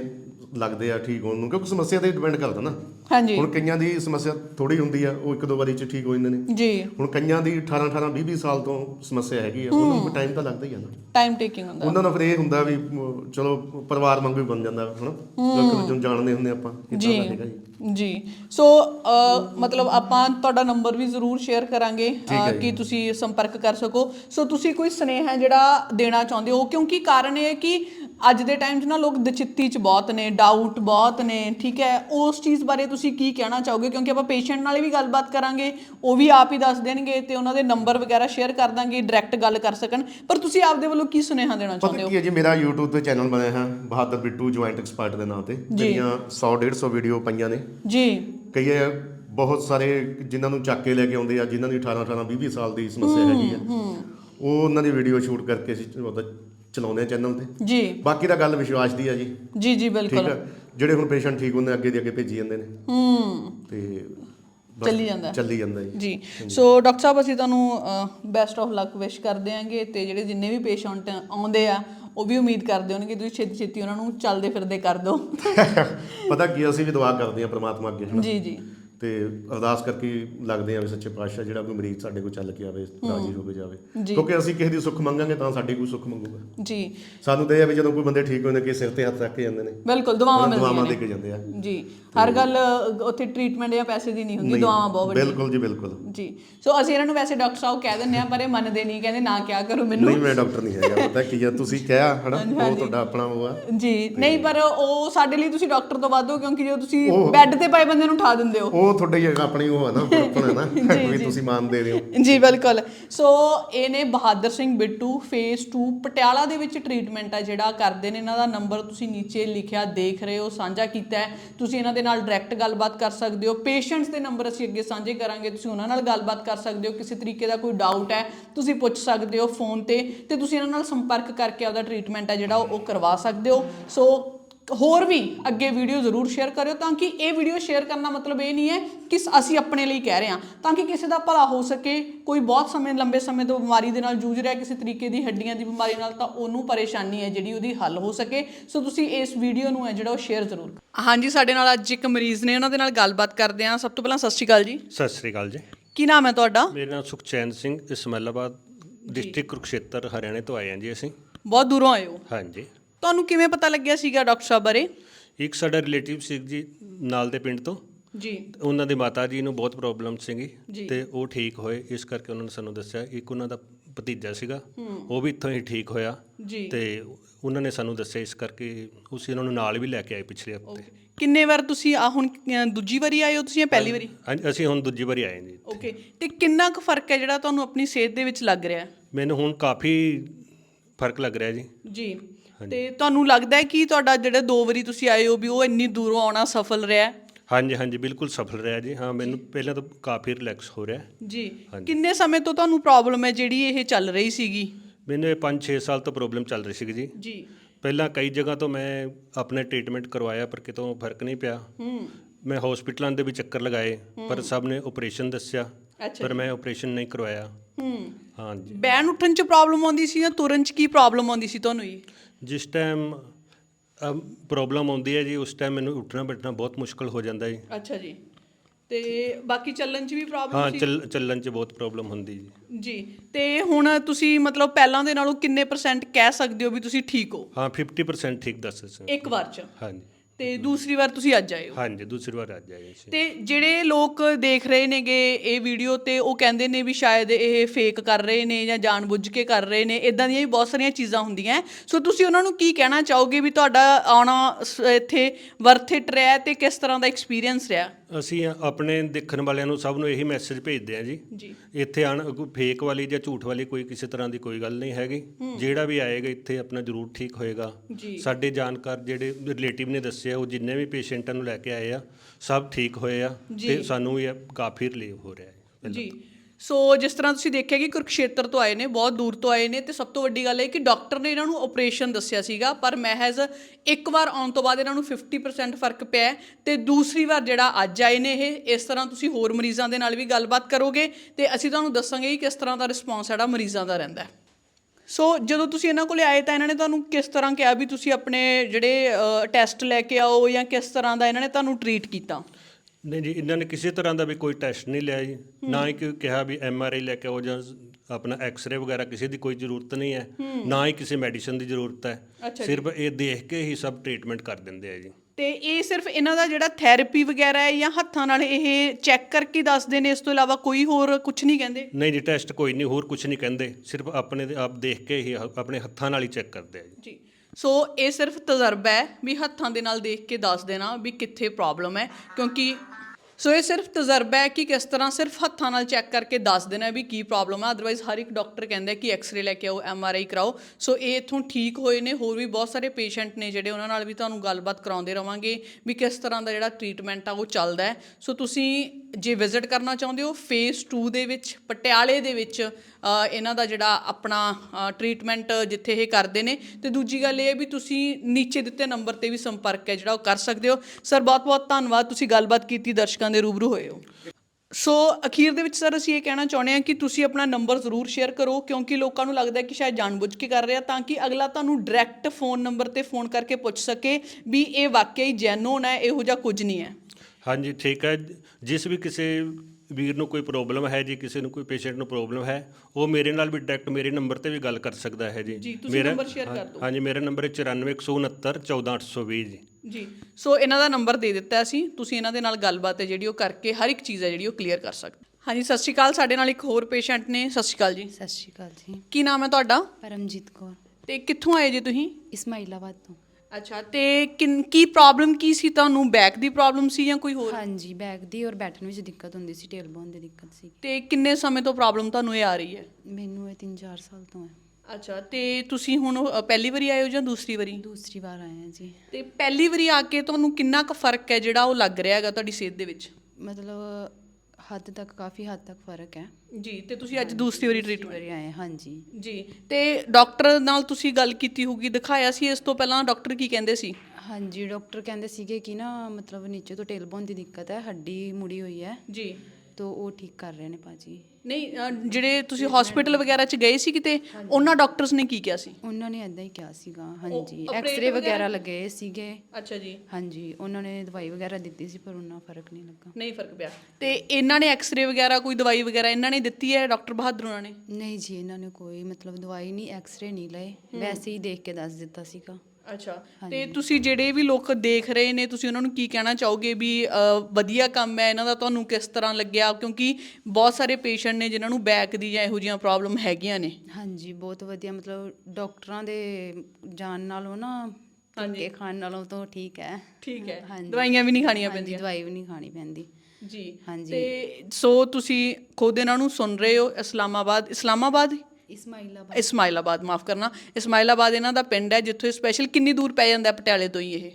ਲੱਗਦੇ ਆ ਠੀਕ ਹੋਣ ਨੂੰ ਕਿਉਂਕਿ ਸਮੱਸਿਆ ਤੇ ਡਿਪੈਂਡ ਕਰਦਾ ਨਾ। ਹਾਂਜੀ। ਹੁਣ ਕਈਆਂ ਦੀ ਸਮੱਸਿਆ ਥੋੜੀ ਹੁੰਦੀ ਆ ਉਹ ਇੱਕ ਦੋ ਵਾਰੀ ਚ ਠੀਕ ਹੋ ਜਾਂਦੇ ਨੇ। ਜੀ। ਹੁਣ ਕਈਆਂ ਦੀ 18 18 20 20 ਸਾਲ ਤੋਂ ਸਮੱਸਿਆ ਹੈਗੀ ਆ ਉਹਨਾਂ ਨੂੰ ਟਾਈਮ ਤਾਂ ਲੱਗਦਾ ਹੀ ਆ ਨਾ। ਟਾਈਮ ਟੇਕਿੰਗ ਹੁੰਦਾ। ਉਹਨਾਂ ਨੂੰ ਫਿਰ ਇਹ ਹੁੰਦਾ ਵੀ ਚਲੋ ਪਰਿਵਾਰ ਵਾਂਗੂ ਹੀ ਬਣ ਜਾਂਦਾ ਹਨਾ? ਕਿਉਂਕਿ ਜਦੋਂ ਜਾਣਦੇ ਹੁੰਦੇ ਆਪਾਂ ਜੀ। ਦਾ ਹੈਗਾ ਜੀ। ਜੀ। ਸੋ ਅ, ਮਤਲਬ ਆਪਾਂ ਤੁਹਾਡਾ ਨੰਬਰ ਵੀ ਜ਼ਰੂਰ ਸ਼ੇਅਰ ਕਰਾਂਗੇ ਅ, ਕਿ ਤੁਸੀਂ ਸੰਪਰਕ ਕਰ ਸਕੋ। ਸੋ ਤੁਸੀਂ ਕੋਈ ਸਨੇਹ ਹੈ ਜਿਹੜਾ ਦੇਣਾ ਚਾਹੁੰਦੇ ਹੋ ਕਿਉਂਕਿ ਕਾਰਨ ਇਹ ਹੈ ਕਿ ਅੱਜ ਦੇ ਟਾਈਮ 'ਚ ਨਾ ਲੋਕ ਦਚਿੱਤੀ 'ਚ ਬਹੁਤ ਨੇ ਡਾਊਟ ਬਹੁਤ ਨੇ ਠੀਕ ਹੈ? ਉਸ ਚੀਜ਼ ਬਾਰੇ ਤੁਸੀਂ ਕੀ ਕਹਿਣਾ ਚਾਹੋਗੇ? ਕਿਉਂਕਿ ਆਪਾਂ ਪੇਸ਼ੈਂਟ ਨਾਲ ਵੀ ਗੱਲਬਾਤ ਕਰਾਂਗੇ ਉਹ ਵੀ ਆਪ ਹੀ ਦੱਸ ਦੇਣਗੇ ਤੇ ਉਹਨਾਂ ਦੇ ਨੰਬਰ ਵਗੈਰਾ ਸ਼ੇਅਰ ਕਰ ਦਾਂਗੇ ਡਾਇਰੈਕਟ ਗੱਲ ਕਰ ਸਕਣ। ਪਰ ਤੁਸੀਂ ਆਪਦੇ ਵੱਲੋਂ ਕੀ ਸੁਨੇਹਾ ਦੇਣਾ ਚਾਹੁੰਦੇ ਪਤਾ ਹੋ? ਕੀ ਹੈ ਜੀ ਮੇਰਾ YouTube ਤੇ ਚੈਨਲ ਬਣਿਆ ਹੈ ਬਹਾਦਰ ਬਿੱਟੂ ਜੁਆਇੰਟ ਐਕਸਪਰਟ ਦੇ ਨਾਮ ਤੇ। ਜਿਹੜੀਆਂ 100 150 ਵੀਡੀਓ ਪਈਆਂ ਨੇ। ਜੀ। ਕਈ ਬਹੁਤ ਸਾਰੇ ਜਿਨ੍ਹਾਂ ਨੂੰ ਚੱਕ ਕੇ ਲੈ ਕੇ ਆਉਂਦੇ ਆ ਜਿਨ੍ਹਾਂ ਦੀ 18 18 20 20 ਸਾਲ ਦੀ ਸਮੱਸਿਆ ਹੈਗੀ ਆ। ਉਹ ਉਹਨਾਂ ਦੀ ਵੀਡੀਓ ਸ਼ੂਟ ਕਰਕੇ ਅਸੀਂ ਉਹਦਾ ਚਲਾਉਂਦੇ ਆ ਚੈਨਲ ਤੇ। ਜੀ। ਬਾਕੀ ਦਾ ਗੱਲ ਵਿਸ਼ਵਾਸ ਦੀ ਆ ਜੀ। ਜੀ ਜੀ ਠੀਕ ਬਿਲਕੁਲ। ਆ ਜਿਹੜੇ ਹੁਣ ਪੇਸ਼ੈਂਟ ਠੀਕ ਹੁੰਦੇ ਅੱਗੇ ਦੀ ਅੱਗੇ ਭੇਜੀ ਜਾਂਦੇ ਨੇ। ਹੂੰ। ਤੇ ਬਸ ਚੱਲੀ ਜਾਂਦਾ। ਚੱਲੀ ਜਾਂਦਾ ਜੀ। ਜੀ। ਸੋ ਡਾਕਟਰ ਸਾਹਿਬ ਅਸੀਂ ਤੁਹਾਨੂੰ ਬੈਸਟ ਆਫ ਲੱਕ ਵਿਸ਼ ਕਰਦੇ ਆਂਗੇ ਤੇ ਜਿਹੜੇ ਜਿੰਨੇ ਵੀ ਪੇਸ਼ੈਂਟ ਆਉਂਦੇ ਆ ਉਹ ਵੀ ਉਮੀਦ ਕਰਦੇ ਹੋਣਗੇ ਤੁਸੀਂ ਛੇਤੀ ਛੇਤੀ ਉਹਨਾਂ ਨੂੰ ਚੱਲਦੇ ਫਿਰਦੇ ਕਰ ਦਿਓ ਪਤਾ ਕੀ ਅਸੀਂ ਵੀ ਦੁਆ ਕਰਦੇ ਆ ਪ੍ਰਮਾਤਮਾ ਅੱਗੇ ਹਨਾ? ਜੀ ਜੀ। ਤੇ ਅਰਦਾਸ ਕਰਕੇ ਲੱਗਦੇ ਆ ਵੀ ਸੱਚੇ ਪਾਤਸ਼ਾਹ ਜਿਹੜਾ ਕੋਈ ਮਰੀਜ਼ ਸਾਡੇ ਕੋਲ ਚੱਲ ਕੇ ਆਵੇ ਰਾਜੀ ਹੋ ਕੇ ਜਾਵੇ। ਜੀ। ਕਿਉਂਕਿ ਅਸੀਂ ਕਿਸੇ ਦੀ ਸੁੱਖ ਮੰਗਾਂਗੇ ਤਾਂ ਸਾਡੇ ਕੋਈ ਸੁੱਖ ਮੰਗੂਗਾ। ਜੀ। ਸਾਨੂੰ ਤਾਂ ਇਹ ਆ ਵੀ ਜਦੋਂ ਕੋਈ ਬੰਦੇ ਠੀਕ ਹੁੰਦੇ ਕਿ ਸਿਰ ਤੇ ਹੱਥ ਰੱਖ ਕੇ ਜਾਂਦੇ ਨੇ। ਬਿਲਕੁਲ ਦੁਆਵਾਂ ਉਹਨਾਂ ਦੁਆਵਾਂ ਮਿਲਦੀਆਂ ਦੇ ਨੇ ਕੇ ਜਾਂਦੇ ਆ। ਜੀ। ਹਰ ਗੱਲ ਉੱਥੇ ਟ੍ਰੀਟਮੈਂਟ ਜਾਂ ਪੈਸੇ ਦੀ ਨਹੀਂ ਹੁੰਦੀ ਦੁਆਵਾਂ ਬਹੁਤ ਵੱਡੀ ਬਿਲਕੁਲ ਜੀ ਬਿਲਕੁਲ। ਜੀ। ਸੋ ਅਸੀਂ ਇਹਨਾਂ ਨੂੰ ਵੈਸੇ ਡਾਕਟਰ ਸਾਹਿਬ ਕਹਿ ਦਿੰਦੇ ਆ ਪਰ ਇਹ ਮੰਨਦੇ ਨਹੀਂ ਕਹਿੰਦੇ ਨਾ ਕਿਆ ਕਰੋ ਮੈਨੂੰ। ਨਹੀਂ ਮੈਂ ਡਾਕਟਰ ਨਹੀਂ ਹੈਗਾ ਪਤਾ ਕੀ ਆ ਤੁਸੀਂ ਕਿਹਾ ਹਨਾ ਉਹ ਤੁਹਾਡਾ ਆਪਣਾ ਉਹ ਆ। ਜੀ ਨਹੀਂ ਪਰ ਉਹ ਸਾਡੇ ਲਈ ਤੁਸੀਂ ਡਾਕਟਰ ਤੋਂ ਵੱਧ ਹੋ ਕਿਉਂਕਿ ਜਦੋਂ ਤੁਸੀਂ ਬੈੱਡ ਤੇ ਪਏ ਬੰਦੇ ਨੂੰ ਉਠਾ ਦਿੰਦੇ ਹੋ। ਉਹ ਤੁਹਾਡੀ ਆਪਣੀ ਉਹ ਆ ਨਾ ਆਪਣਾ ਨਾ ਵੀ ਤੁਸੀਂ ਮੰਨਦੇ ਰਹੇ ਹੋ। ਜੀ ਬਿਲਕੁਲ। ਸੋ ਇਹ ਨੇ ਬਹਾਦਰ ਸਿੰਘ ਬਿੱਟੂ ਫੇਸ 2 ਪਟਿਆਲਾ ਦੇ ਵਿੱਚ ਟ੍ਰੀਟਮੈਂਟ ਆ ਜਿਹੜਾ ਕਰਦੇ ਨੇ। ਇਹਨਾਂ ਦਾ ਨੰਬਰ ਤੁਸੀਂ ਨੀਚੇ ਲਿਖਿਆ ਦੇਖ ਰਹੇ ਹੋ ਸਾਂਝਾ ਕੀਤਾ ਹੈ। ਤੁਸੀਂ ਇਹਨਾਂ ਦੇ ਨਾਲ ਡਾਇਰੈਕਟ ਗੱਲਬਾਤ ਕਰ ਸਕਦੇ ਹੋ। ਪੇਸ਼ੈਂਟਸ ਦੇ ਨੰਬਰ ਅਸੀਂ ਅੱਗੇ ਸਾਂਝੇ ਕਰਾਂਗੇ। ਤੁਸੀਂ ਉਹਨਾਂ ਨਾਲ ਗੱਲਬਾਤ ਕਰ ਸਕਦੇ ਹੋ। ਕਿਸੇ ਤਰੀਕੇ ਦਾ ਕੋਈ ਡਾਊਟ ਹੈ ਤੁਸੀਂ ਪੁੱਛ ਸਕਦੇ ਹੋ ਫੋਨ ਤੇ। ਤੇ ਤੁਸੀਂ ਇਹਨਾਂ ਨਾਲ ਸੰਪਰਕ ਕਰਕੇ ਆਪਦਾ ਟ੍ਰੀਟਮੈਂਟ ਹੈ ਜਿਹੜਾ ਉਹ ਕਰਵਾ ਸਕਦੇ ਹੋ। ਸੋ ਹੋਰ ਵੀ ਅੱਗੇ ਵੀਡੀਓ ਜ਼ਰੂਰ ਸ਼ੇਅਰ ਕਰਿਓ ਤਾਂ ਕਿ ਇਹ ਵੀਡੀਓ ਸ਼ੇਅਰ ਕਰਨ ਦਾ ਮਤਲਬ ਇਹ ਨਹੀਂ ਹੈ ਕਿ ਅਸੀਂ ਆਪਣੇ ਲਈ ਕਹਿ ਰਹੇ ਹਾਂ। ਤਾਂ ਕਿ ਕਿਸੇ ਦਾ ਭਲਾ ਹੋ ਸਕੇ ਕੋਈ ਬਹੁਤ ਸਮੇਂ ਲੰਬੇ ਸਮੇਂ ਤੋਂ ਬਿਮਾਰੀ ਦੇ ਨਾਲ ਜੂਝ ਰਿਹਾ ਕਿਸੇ ਤਰੀਕੇ ਦੀ ਹੱਡੀਆਂ ਦੀ ਬਿਮਾਰੀ ਨਾਲ ਤਾਂ ਉਹਨੂੰ ਪਰੇਸ਼ਾਨੀ ਹੈ ਜਿਹੜੀ ਉਹਦੀ ਹੱਲ ਹੋ ਸਕੇ। ਸੋ ਤੁਸੀਂ ਇਸ ਵੀਡੀਓ ਨੂੰ ਹੈ ਜਿਹੜਾ ਉਹ ਸ਼ੇਅਰ ਜ਼ਰੂਰ ਹਾਂਜੀ ਸਾਡੇ ਨਾਲ ਅੱਜ ਇੱਕ ਮਰੀਜ਼ ਨੇ ਉਹਨਾਂ ਦੇ ਨਾਲ ਗੱਲਬਾਤ ਕਰਦੇ ਹਾਂ। ਸਭ ਤੋਂ ਪਹਿਲਾਂ ਸਤਿ ਸ਼੍ਰੀ ਅਕਾਲ ਜੀ। ਸਤਿ ਸ੍ਰੀ ਅਕਾਲ ਜੀ। ਕੀ ਨਾਮ ਹੈ ਤੁਹਾਡਾ? ਮੇਰਾ ਨਾਮ ਸੁਖਚੈਨ ਸਿੰਘ ਇਸਮਾਇਲਾਬਾਦ ਡਿਸਟ੍ਰਿਕਟ ਕੁਰਕਸ਼ੇਤਰ ਹਰਿਆਣੇ ਤੋਂ ਆਏ ਹਾਂ ਜੀ ਅਸੀਂ। ਬਹੁਤ ਦੂਰੋਂ ਆਏ ਹੋ। ਹਾਂਜੀ। ਤੁਹਾਨੂੰ ਕਿਵੇਂ ਪਤਾ ਲੱਗਿਆ ਸੀਗਾ ਡਾਕਟਰ ਸਾਹਿਬ ਬਾਰੇ? ਇੱਕ ਸਾਡਾ ਰਿਲੇਟਿਵ ਸੀ ਜੀ ਨਾਲ ਦੇ ਪਿੰਡ ਤੋਂ। ਜੀ। ਉਹਨਾਂ ਦੇ ਮਾਤਾ ਜੀ ਨੂੰ ਬਹੁਤ ਪ੍ਰੋਬਲਮ ਜੀ। ਸੀਗੀ ਤੇ ਉਹ ਠੀਕ ਹੋਏ ਇਸ ਕਰਕੇ ਉਹਨਾਂ ਨੇ ਸਾਨੂੰ ਦੱਸਿਆ। ਇੱਕ ਉਹਨਾਂ ਦਾ ਭਤੀਜਾ ਸੀਗਾ ਉਹ ਵੀ ਇੱਥੋਂ ਹੀ ਠੀਕ ਹੋਇਆ। ਜੀ। ਤੇ ਉਹਨਾਂ ਨੇ ਸਾਨੂੰ ਦੱਸਿਆ ਇਸ ਕਰਕੇ ਅਸੀਂ ਉਹਨਾਂ ਨੂੰ ਨਾਲ ਵੀ ਲੈ ਕੇ ਆਏ ਪਿਛਲੇ ਹਫ਼ਤੇ। ਕਿੰਨੇ ਵਾਰ ਤੁਸੀਂ ਆ ਹੁਣ ਅ, ਦੂਜੀ ਵਾਰੀ ਆਏ ਹੋ ਤੁਸੀਂ ਜਾਂ ਪਹਿਲੀ ਵਾਰੀ? ਹਾਂਜੀ ਅਸੀਂ ਹੁਣ ਦੂਜੀ ਵਾਰੀ ਆਏ ਜੀ ਓਕੇ ਤੇ ਕਿੰਨਾ ਕੁ ਫ਼ਰਕ ਹੈ ਜਿਹੜਾ ਤੁਹਾਨੂੰ ਆਪਣੀ ਸਿਹਤ ਦੇ ਵਿੱਚ ਲੱਗ ਰਿਹਾ? ਹੈ ਮੈਨੂੰ ਹੁਣ ਕਾਫੀ ਫ਼ਰਕ ਲੱਗ ਰਿਹਾ ਜੀ। ਜੀ। ਤੇ ਤੁਹਾਨੂੰ ਲੱਗਦਾ ਹੈ ਕਿ ਤੁਹਾਡਾ ਜਿਹੜਾ ਦੋ ਵਾਰੀ ਤੁਸੀਂ ਆਏ ਹੋ ਵੀ ਉਹ ਇੰਨੀ ਦੂਰੋਂ ਆਉਣਾ ਸਫਲ ਰਿਹਾ ਹੈ? ਹਾਂਜੀ ਹਾਂਜੀ ਬਿਲਕੁਲ ਸਫਲ ਰਿਹਾ ਜੀ। ਹਾਂ ਮੈਨੂੰ ਪਹਿਲਾਂ ਤੋਂ ਕਾਫੀ ਰਿਲੈਕਸ ਹੋ ਰਿਹਾ ਜੀ। ਕਿੰਨੇ ਸਮੇਂ ਤੋਂ ਤੁਹਾਨੂੰ ਪ੍ਰੋਬਲਮ ਹੈ ਜਿਹੜੀ ਇਹ ਚੱਲ ਰਹੀ ਸੀਗੀ? ਮੈਨੂੰ ਇਹ 5-6 ਸਾਲ ਤੋਂ ਪ੍ਰੋਬਲਮ ਚੱਲ ਰਹੀ ਸੀ ਜੀ। ਜੀ। ਪਹਿਲਾਂ ਕਈ ਜਗ੍ਹਾ ਤੋਂ ਮੈਂ ਆਪਣੇ ਟ੍ਰੀਟਮੈਂਟ ਕਰਵਾਇਆ ਪਰ ਕਿਤੋਂ ਫ਼ਰਕ ਨਹੀਂ ਪਿਆ। ਹੂੰ। ਮੈਂ ਹਸਪੀਟਲਾਂ ਦੇ ਵੀ ਚੱਕਰ ਲਗਾਏ ਪਰ ਸਭ ਨੇ ਆਪਰੇਸ਼ਨ ਦੱਸਿਆ ਅੱਛਾ ਪਰ ਮੈਂ ਆਪਰੇਸ਼ਨ ਨਹੀਂ ਕਰਵਾਇਆ। ਹੂੰ। ਹਾਂਜੀ। ਬੈਨ ਉੱਠਣ 'ਚ ਪ੍ਰੋਬਲਮ ਆਉਂਦੀ ਸੀ ਜਾਂ ਤੁਰਨ 'ਚ ਕੀ ਪ੍ਰੋਬਲਮ ਆਉਂਦੀ ਸੀ ਤੁਹਾਨੂੰ ਜੀ? ਜਿਸ ਟਾਈਮ ਪ੍ਰੋਬਲਮ ਆਉਂਦੀ ਹੈ ਜੀ ਉਸ ਟਾਈਮ ਮੈਨੂੰ ਉੱਠਣਾ ਬੈਠਣਾ ਬਹੁਤ ਮੁਸ਼ਕਲ ਹੋ ਜਾਂਦਾ ਜੀ। ਅੱਛਾ ਜੀ। ਤੇ ਬਾਕੀ ਚੱਲਣ 'ਚ ਵੀ ਹਾਂ ਪ੍ਰੋਬਲਮ ਸੀ? ਚੱਲ ਚੱਲਣ 'ਚ ਬਹੁਤ ਪ੍ਰੋਬਲਮ ਹੁੰਦੀ ਜੀ। ਜੀ। ਤੇ ਹੁਣ ਤੁਸੀਂ ਮਤਲਬ ਪਹਿਲਾਂ ਦੇ ਨਾਲੋਂ ਕਿੰਨੇ ਪਰਸੈਂਟ ਕਹਿ ਸਕਦੇ ਹੋ ਵੀ ਤੁਸੀਂ ਠੀਕ ਹੋ? ਹਾਂ 50% ਠੀਕ ਦੱਸ ਸਕਦੇ ਇੱਕ ਵਾਰ 'ਚ। ਹਾਂਜੀ। ਤੇ ਦੂਸਰੀ ਵਾਰ ਤੁਸੀਂ ਅੱਜ ਆਏ ਹੋ। ਹਾਂਜੀ ਦੂਸਰੀ ਵਾਰ ਅੱਜ ਆਏ ਸੀ ਤੇ ਜਿਹੜੇ ਲੋਕ ਦੇਖ ਰਹੇ ਨੇਗੇ ਇਹ ਵੀਡੀਓ ਤੇ ਉਹ ਕਹਿੰਦੇ ਨੇ ਵੀ ਸ਼ਾਇਦ ਇਹ ਫੇਕ ਕਰ ਰਹੇ ਨੇ ਜਾਂ ਜਾਣਬੁੱਝ ਕੇ ਕਰ ਰਹੇ ਨੇ ਇਦਾਂ ਦੀਆਂ ਵੀ ਬਹੁਤ ਸਾਰੀਆਂ ਚੀਜ਼ਾਂ ਹੁੰਦੀਆਂ। ਸੋ ਤੁਸੀਂ ਉਹਨਾਂ ਨੂੰ ਕੀ ਕਹਿਣਾ ਚਾਹੋਗੇ ਵੀ ਤੁਹਾਡਾ ਆਉਣਾ ਸ- ਇੱਥੇ ਵਰਥ ਇਟ ਰਿਹਾ ਤੇ ਕਿਸ ਤਰ੍ਹਾਂ ਦਾ ਐਕਸਪੀਰੀਅੰਸ ਰਿਹਾ? ਅਸੀਂ ਆਪਣੇ ਦੇਖਣ ਵਾਲਿਆਂ ਨੂੰ ਸਭ ਨੂੰ ਇਹੀ ਮੈਸੇਜ ਭੇਜਦੇ ਹਾਂ ਜੀ। ਜੀ। ਇੱਥੇ ਆਣ ਕੋਈ ਫੇਕ ਵਾਲੀ ਜਾਂ ਝੂਠ ਵਾਲੀ ਕੋਈ ਕਿਸੇ ਤਰ੍ਹਾਂ ਦੀ ਕੋਈ ਗੱਲ ਨਹੀਂ ਹੈਗੀ। ਜਿਹੜਾ ਵੀ ਆਏਗਾ ਇੱਥੇ ਆਪਣਾ ਜ਼ਰੂਰ ਠੀਕ ਹੋਏਗਾ। ਜੀ। ਸਾਡੇ ਜਾਣਕਾਰ ਜਿਹੜੇ ਰਿਲੇਟਿਵ ਨੇ ਦੱਸਿਆ ਉਹ ਜਿੰਨੇ ਵੀ ਪੇਸ਼ੈਂਟਾਂ ਨੂੰ ਲੈ ਕੇ ਆਏ ਆ ਸਭ ਠੀਕ ਹੋਏ ਆ ਤੇ ਸਾਨੂੰ ਵੀ ਇਹ ਕਾਫੀ ਰਿਲੀਵ ਹੋ ਰਿਹਾ ਹੈ। ਜੀ। ਸੋ ਜਿਸ ਤਰ੍ਹਾਂ ਤੁਸੀਂ ਦੇਖਿਆ ਕਿ ਕੁਰਕਸ਼ੇਤਰ ਤੋਂ ਆਏ ਨੇ, ਬਹੁਤ ਦੂਰ ਤੋਂ ਆਏ ਨੇ, ਤੇ ਸਭ ਤੋਂ ਵੱਡੀ ਗੱਲ ਇਹ ਕਿ ਡਾਕਟਰ ਨੇ ਇਹਨਾਂ ਨੂੰ ਆਪਰੇਸ਼ਨ ਦੱਸਿਆ ਸੀਗਾ, ਪਰ ਮਹਿਜ਼ ਇੱਕ ਵਾਰ ਆਉਣ ਤੋਂ ਬਾਅਦ ਇਹਨਾਂ ਨੂੰ 50% ਫ਼ਰਕ ਪਿਆ ਹੈ ਤੇ ਦੂਸਰੀ ਵਾਰ ਜਿਹੜਾ ਅੱਜ ਆਏ ਨੇ ਇਹ, ਇਸ ਤਰ੍ਹਾਂ ਤੁਸੀਂ ਹੋਰ ਮਰੀਜ਼ਾਂ ਦੇ ਨਾਲ ਵੀ ਗੱਲਬਾਤ ਕਰੋਗੇ ਤੇ ਅਸੀਂ ਤੁਹਾਨੂੰ ਦੱਸਾਂਗੇ ਕਿ ਕਿਸ ਤਰ੍ਹਾਂ ਦਾ ਰਿਸਪੌਂਸ ਜਿਹੜਾ ਮਰੀਜ਼ਾਂ ਦਾ ਰਹਿੰਦਾ ਹੈ। ਸੋ ਜਦੋਂ ਤੁਸੀਂ ਇਹਨਾਂ ਕੋਲੇ ਆਏ ਤਾਂ ਇਹਨਾਂ ਨੇ ਤੁਹਾਨੂੰ ਕਿਸ ਤਰ੍ਹਾਂ ਕਿਹਾ ਵੀ ਤੁਸੀਂ ਆਪਣੇ ਜਿਹੜੇ ਟੈਸਟ ਲੈ ਕੇ ਆਓ ਜਾਂ ਕਿਸ ਤਰ੍ਹਾਂ ਦਾ ਇਹਨਾਂ ਨੇ ਤੁਹਾਨੂੰ ਟਰੀਟ ਕੀਤਾ? ਨਹੀਂ ਜੀ ਇਹਨਾਂ ਨੇ ਕਿਸੇ ਤਰ੍ਹਾਂ ਦਾ ਵੀ ਕੋਈ ਟੈਸਟ ਨਹੀਂ ਲਿਆ ਜੀ। ਨਾ ਹੀ ਕੋਈ ਕਿਹਾ ਵੀ ਐਮ ਆਰ ਆਈ ਲੈ ਕੇ ਆਓ ਜਾਂ ਆਪਣਾ ਐਕਸ-ਰੇ ਵਗੈਰਾ ਕਿਸੇ ਦੀ ਕੋਈ ਜ਼ਰੂਰਤ ਨਹੀਂ ਹੈ। ਨਾ ਹੀ ਕਿਸੇ ਮੈਡੀਸਨ ਦੀ ਜ਼ਰੂਰਤ ਹੈ। ਅੱਛਾ ਜੀ। ਸਿਰਫ ਇਹ ਦੇਖ ਕੇ ਹੀ ਸਭ ਟ੍ਰੀਟਮੈਂਟ ਕਰ ਦਿੰਦੇ ਆ ਜੀ। ਤੇ ਇਹ ਸਿਰਫ ਇਹਨਾਂ ਦਾ ਜਿਹੜਾ ਥੈਰੇਪੀ ਵਗੈਰਾ ਹੈ ਜਾਂ ਹੱਥਾਂ ਨਾਲ ਇਹ ਚੈੱਕ ਕਰਕੇ ਦੱਸਦੇ ਨੇ ਇਸ ਤੋਂ ਇਲਾਵਾ ਕੋਈ ਹੋਰ ਕੁਝ ਨਹੀਂ ਕਹਿੰਦੇ? ਨਹੀਂ ਜੀ ਟੈਸਟ ਕੋਈ ਨਹੀਂ ਹੋਰ ਕੁਝ ਨਹੀਂ ਕਹਿੰਦੇ। ਸਿਰਫ ਆਪਣੇ ਦੇ ਆਪ ਦੇਖ ਕੇ ਹੀ ਹ- ਆਪਣੇ ਹੱਥਾਂ ਨਾਲ ਹੀ ਚੈੱਕ ਕਰਦੇ ਆ ਜੀ। ਜੀ। ਸੋ ਇਹ ਸਿਰਫ ਤਜਰਬਾ ਹੈ ਵੀ ਹੱਥਾਂ ਦੇ ਨਾਲ ਦੇਖ ਕੇ ਦੱਸ ਦੇਣਾ ਵੀ ਕਿੱਥੇ ਪ੍ਰੋਬਲਮ ਹੈ, ਕਿਉਂਕਿ ਸੋ ਇਹ ਸਿਰਫ ਤਜਰਬਾ ਹੈ ਕਿ ਕਿਸ ਤਰ੍ਹਾਂ ਸਿਰਫ ਹੱਥਾਂ ਨਾਲ ਚੈੱਕ ਕਰਕੇ ਦੱਸ ਦੇਣਾ ਵੀ ਕੀ ਪ੍ਰੋਬਲਮ ਹੈ ਅਦਰਵਾਈਜ਼ ਹਰ ਇੱਕ ਡਾਕਟਰ ਕਹਿੰਦਾ ਕਿ ਐਕਸ-ਰੇ ਲੈ ਕੇ ਆਓ ਐਮ-ਆਰ-ਆਈ ਕਰਾਓ। ਸੋ ਇਹ ਇਥੋਂ ਠੀਕ ਹੋਏ ਨੇ, ਹੋਰ ਵੀ ਬਹੁਤ ਸਾਰੇ ਪੇਸ਼ੈਂਟ ਨੇ ਜਿਹੜੇ ਉਹਨਾਂ ਨਾਲ ਵੀ ਤੁਹਾਨੂੰ ਗੱਲਬਾਤ ਕਰਾਉਂਦੇ ਰਵਾਂਗੇ ਵੀ ਕਿਸ ਤਰ੍ਹਾਂ ਦਾ ਜਿਹੜਾ ਟ੍ਰੀਟਮੈਂਟ ਆ ਉਹ ਚੱਲਦਾ ਹੈ। ਸੋ ਤੁਸੀਂ ਜੇ ਵਿਜ਼ਿਟ ਕਰਨਾ ਚਾਹੁੰਦੇ ਹੋ ਫੇਸ 2 ਦੇ ਵਿੱਚ, ਪਟਿਆਲੇ ਦੇ ਵਿੱਚ ਇਹਨਾਂ ਦਾ ਜਿਹੜਾ ਆਪਣਾ ਟ੍ਰੀਟਮੈਂਟ ਜਿੱਥੇ ਇਹ ਕਰਦੇ ਨੇ। ਤੇ ਦੂਜੀ ਗੱਲ ਇਹ ਹੈ ਵੀ ਤੁਸੀਂ ਨੀਚੇ ਦਿੱਤੇ ਨੰਬਰ ਤੇ ਵੀ ਸੰਪਰਕ ਹੈ ਜਿਹੜਾ ਉਹ ਕਰ ਸਕਦੇ ਹੋ। ਸਰ ਬਹੁਤ ਬਹੁਤ ਧੰਨਵਾਦ, ਤੁਸੀਂ ਗੱਲਬਾਤ ਕੀਤੀ, ਦਰਸ਼ਕਾਂ ਦੇ ਰੂਬਰੂ ਹੋਏ ਹੋ। ਸੋ ਅਖੀਰ ਦੇ ਵਿੱਚ ਸਰ ਅਸੀਂ ਇਹ ਕਹਿਣਾ ਚਾਹੁੰਦੇ ਹਾਂ ਕਿ ਤੁਸੀਂ ਆਪਣਾ ਨੰਬਰ ਜ਼ਰੂਰ ਸ਼ੇਅਰ ਕਰੋ, ਕਿਉਂਕਿ ਲੋਕਾਂ ਨੂੰ ਲੱਗਦਾ ਹੈ ਕਿ ਸ਼ਾਇਦ ਜਾਣਬੁੱਝ ਕੇ ਕਰ ਰਿਹਾ, ਤਾਂ ਕਿ ਅਗਲਾ ਤੁਹਾਨੂੰ ਡਾਇਰੈਕਟ ਫੋਨ ਨੰਬਰ ਤੇ ਫੋਨ ਕਰਕੇ ਪੁੱਛ ਸਕੇ ਵੀ ਇਹ ਵਾਕਿਆ ਹੀ ਜੈਨੂਨ ਹੈ, ਇਹੋ ਜਿਹਾ ਕੁਝ ਨਹੀਂ ਹੈ। ਹਾਂਜੀ ਠੀਕ ਹੈ। ਜਿਸ ਵੀ ਕਿਸੇ ਵੀਰ ਨੂੰ ਕੋਈ ਪ੍ਰੋਬਲਮ ਹੈ ਜੀ ਕਿਸੇ ਨੂੰ ਕੋਈ ਪੇਸ਼ੈਂਟ ਨੂੰ ਪ੍ਰੋਬਲਮ ਹੈ ਉਹ ਮੇਰੇ ਨਾਲ ਵੀ ਡਾਇਰੈਕਟ ਮੇਰੇ ਨੰਬਰ ਤੇ ਵੀ ਗੱਲ ਕਰ ਸਕਦਾ ਹੈ ਜੀ। ਜੀ, ਤੁਸੀਂ ਮੇਰਾ- number share ਕਰ ਦਿਓ। ਹਾਂਜੀ ਮੇਰਾ ਨੰਬਰ ਹੈ 9469 14820 ਜੀ। ਜੀ ਸੋ ਇਹਨਾਂ ਦਾ ਨੰਬਰ ਦੇ ਦਿੱਤਾ ਸੀ ਤੁਸੀਂ ਇਹਨਾਂ ਦੇ ਨਾਲ ਗੱਲਬਾਤ ਹੈ ਜਿਹੜੀ ਉਹ ਕਰਕੇ ਹਰ ਇੱਕ ਚੀਜ਼ ਹੈ ਜਿਹੜੀ ਉਹ ਕਲੀਅਰ ਕਰ ਸਕਦੇ ਹਾਂਜੀ ਸਤਿ ਸ਼੍ਰੀ ਅਕਾਲ ਸਾਡੇ ਨਾਲ ਇੱਕ ਹੋਰ ਪੇਸ਼ੈਂਟ ਨੇ ਸਤਿ ਸ਼੍ਰੀ ਅਕਾਲ ਜੀ। ਸਤਿ ਸ਼੍ਰੀ ਅਕਾਲ ਜੀ। ਕੀ ਨਾਮ ਹੈ ਤੁਹਾਡਾ? ਪਰਮਜੀਤ ਕੌਰ। ਤੇ ਕਿੱਥੋਂ ਆਏ ਜੀ ਤੁਸੀਂ? ਇਸਮਾਈਲਾਬਾਦ ਤੋਂ। ਅੱਛਾ ਤੇ ਕਿਨ ਕੀ ਪ੍ਰੋਬਲਮ ਕੀ ਸੀ ਤੁਹਾਨੂੰ? ਬੈਕ ਦੀ ਪ੍ਰੋਬਲਮ ਸੀ ਜਾਂ ਕੋਈ ਹੋਰ? ਹਾਂਜੀ ਬੈਕ ਦੀ ਔਰ ਬੈਠਣ ਵਿੱਚ ਦਿੱਕਤ ਹੁੰਦੀ ਸੀ ਟੇਲ ਬੋਨ ਦੀ ਦਿੱਕਤ ਸੀ। ਤੇ ਕਿੰਨੇ ਸਮੇਂ ਤੋਂ ਪ੍ਰੋਬਲਮ ਤੁਹਾਨੂੰ ਇਹ ਆ ਰਹੀ ਹੈ? ਮੈਨੂੰ ਇਹ 3-4 ਸਾਲ ਤੋਂ ਹੈ। ਅੱਛਾ ਤੇ ਤੁਸੀਂ ਹੁਣ ਅ, ਪਹਿਲੀ ਵਾਰੀ ਆਏ ਹੋ ਜਾਂ ਦੂਸਰੀ ਵਾਰੀ? ਦੂਸਰੀ ਵਾਰ ਆਏ ਹਾਂ ਜੀ। ਤੇ ਪਹਿਲੀ ਵਾਰੀ ਆ ਕੇ ਤੁਹਾਨੂੰ ਕਿੰਨਾ ਕੁ ਫ਼ਰਕ ਹੈ ਜਿਹੜਾ ਉਹ ਲੱਗ ਰਿਹਾ ਹੈਗਾ ਤੁਹਾਡੀ ਸਿਹਤ ਦੇ ਵਿੱਚ? ਮਤਲਬ ਹੱਦ ਤੱਕ ਕਾਫੀ ਹੱਦ ਤੱਕ ਫ਼ਰਕ ਹੈ। ਜੀ ਤੇ ਤੁਸੀਂ ਅੱਜ ਦੂਸਰੀ ਵਾਰੀ ਟ੍ਰੀਟਮੈਂਟ ਵਾਰੀ ਆਏ ਹਾਂਜੀ। ਜੀ ਤੇ ਡਾਕਟਰ ਨਾਲ ਤੁਸੀਂ ਗੱਲ ਕੀਤੀ ਹੋਊਗੀ ਦਿਖਾਇਆ ਸੀ ਇਸ ਤੋਂ ਪਹਿਲਾਂ ਡਾਕਟਰ ਕੀ ਕਹਿੰਦੇ ਸੀ? ਹਾਂਜੀ ਡਾਕਟਰ ਕਹਿੰਦੇ ਸੀਗੇ ਕਿ ਨਾ ਮਤਲਬ ਨੀਚੇ ਤੋਂ ਟੇਲ ਬੋਨ ਦੀ ਦਿੱਕਤ ਹੈ ਹੱਡੀ ਮੁੜੀ ਹੋਈ ਹੈ। ਜੀ। ਤੋ ਉਹ ਠੀਕ ਕਰ ਰਹੇ ਨੇ ਪਾਜੀ ਨਹੀਂ ਅ, ਜਿਹੜੇ ਤੁਸੀਂ ਹਸਪੀਟਲ ਵਗੈਰਾ ਚ ਗਏ ਸੀ ਕਿਤੇ ਉਹਨਾਂ ਡਾਕਟਰਸ ਨੇ ਕੀ ਕਿਹਾ ਸੀ? ਉਹਨਾਂ ਨੇ ਐਦਾਂ ਹੀ ਕਿਹਾ ਸੀਗਾ ਹਾਂਜੀ। operate ਐਕਸ-ਰੇ ਵਗੈਰਾ? ਵਗੈਰਾ ਲੱਗੇ ਸੀਗੇ। ਅੱਛਾ ਜੀ। ਹਾਂਜੀ ਉਹਨਾਂ ਨੇ ਦਵਾਈ ਵਗੈਰਾ ਦਿੱਤੀ ਸੀ ਪਰ ਉਹਨਾਂ ਫ਼ਰਕ ਨਹੀਂ ਲੱਗਾ। ਨਹੀਂ ਫ਼ਰਕ ਪਿਆ। ਤੇ ਇਹਨਾਂ ਨੇ ਐਕਸ-ਰੇ ਵਗੈਰਾ ਕੋਈ ਦਵਾਈ ਵਗੈਰਾ ਇਹਨਾਂ ਨੇ ਦਿੱਤੀ ਹੈ ਡਾਕਟਰ ਬਹਾਦਰ ਉਹਨਾਂ ਨੇ? ਨਹੀਂ ਜੀ ਇਹਨਾਂ ਨੇ ਕੋਈ ਮਤਲਬ ਦਵਾਈ ਨਹੀਂ ਐਕਸ-ਰੇ ਨਹੀਂ ਲਏ। ਵੈਸੇ ਹੀ ਦੇਖ ਕੇ ਦੱਸ ਦਿੱਤਾ ਸੀਗਾ। ਅੱਛਾ ਤੇ ਤੁਸੀਂ ਜਿਹੜੇ ਵੀ ਲੋਕ ਦੇਖ ਰਹੇ ਨੇ ਤੁਸੀਂ ਉਹਨਾਂ ਨੂੰ ਕੀ ਕਹਿਣਾ ਚਾਹੋਗੇ ਵੀ ਅ, ਵਧੀਆ ਕੰਮ ਹੈ ਇਹਨਾਂ ਦਾ ਤੁਹਾਨੂੰ ਕਿਸ ਤਰ੍ਹਾਂ ਲੱਗਿਆ? ਕਿਉਂਕਿ ਬਹੁਤ ਸਾਰੇ ਪੇਸ਼ੈਂਟ ਨੇ ਜਿਨ੍ਹਾਂ ਨੂੰ ਬੈਕ ਦੀ ਜਾਂ ਇਹੋ ਜਿਹੀਆਂ ਪ੍ਰੋਬਲਮ ਹੈਗੀਆਂ ਨੇ। ਹਾਂਜੀ ਬਹੁਤ ਵਧੀਆ। ਮਤਲਬ ਡਾਕਟਰਾਂ ਦੇ ਜਾਣ ਨਾਲੋਂ ਨਾ ਧੱਕੇ ਖਾਣ ਨਾਲੋਂ ਤਾਂ ਠੀਕ ਹੈ। ਠੀਕ ਹੈ। ਹਾਂਜੀ। ਦਵਾਈਆਂ ਵੀ ਨਹੀਂ ਖਾਣੀਆਂ ਹਾਂਜੀ, ਪੈਂਦੀਆਂ। ਦਵਾਈ ਵੀ ਨਹੀਂ ਖਾਣੀ ਪੈਂਦੀ। ਜੀ। ਹਾਂਜੀ। ਤੇ ਸੋ ਤੁਸੀਂ ਖੁਦ ਇਹਨਾਂ ਨੂੰ ਸੁਣ ਰਹੇ ਹੋ ਇਸਲਾਮਾਬਾਦ ਇਸਲਾਮਾਬਾਦ ਇਸਮਾਈਲਾਬਾਦ ਇਸਮਾਇਲਾਬਾਦ, ਮਾਫ ਕਰਨਾ। ਇਸਮਾਈਲਾਬਾਦ ਇਹਨਾਂ ਦਾ ਪਿੰਡ ਹੈ ਜਿੱਥੋਂ ਸਪੈਸ਼ਲ ਕਿੰਨੀ ਦੂਰ ਪੈ ਜਾਂਦਾ ਪਟਿਆਲੇ ਤੋਂ ਹੀ ਇਹ?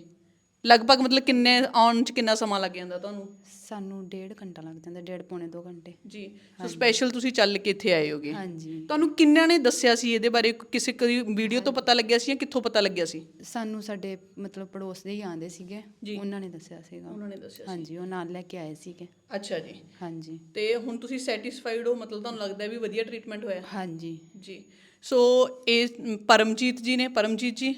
ਲਗਭਗ ਮਤਲਬ ਕਿੰਨੇ ਆਉਣ ਚ ਕਿੰਨਾ ਸਮਾਂ ਲੱਗ ਜਾਂਦਾ ਤੁਹਾਨੂੰ? ਸਾਨੂੰ ਡੇਢ ਘੰਟਾ ਲੱਗ ਜਾਂਦਾ ਡੇਢ ਪੌਣੇ 2 ਘੰਟੇ। ਜੀ ਸੋ ਸਪੈਸ਼ਲ ਤੁਸੀਂ ਚੱਲ ਕੇ ਇੱਥੇ ਆਏ ਹੋਗੇ। ਹਾਂਜੀ। ਤੁਹਾਨੂੰ ਕਿੰਨਿਆਂ ਨੇ ਦੱਸਿਆ ਸੀ ਇਹਦੇ ਬਾਰੇ? ਕਿਸੇ ਕਦੀ ਵੀਡੀਓ ਤੋਂ ਪਤਾ ਲੱਗਿਆ ਸੀ ਜਾਂ ਕਿੱਥੋਂ ਪਤਾ ਲੱਗਿਆ ਸੀ? ਸਾਨੂੰ ਸਾਡੇ ਮਤਲਬ ਪੜੋਸ ਦੇ ਹੀ ਆਂਦੇ ਸੀਗੇ। ਉਹਨਾਂ ਨੇ ਦੱਸਿਆ ਸੀਗਾ। ਉਹਨਾਂ ਨੇ ਦੱਸਿਆ ਹਾਂਜੀ ਉਹ ਨਾਲ ਲੈ ਕੇ ਆਏ ਸੀਗੇ। ਅੱਛਾ ਜੀ। ਹਾਂਜੀ। ਤੇ ਹੁਣ ਤੁਸੀਂ ਸੈਟੀਸਫਾਈਡ ਹੋ? ਮਤਲਬ ਤੁਹਾਨੂੰ ਲੱਗਦਾ ਵੀ ਵਧੀਆ ਟ੍ਰੀਟਮੈਂਟ ਹੋਇਆ? ਹਾਂਜੀ। ਜੀ। ਸੋ ਇਹ ਪਰਮਜੀਤ ਜੀ ਨੇ, ਪਰਮਜੀਤ ਜੀ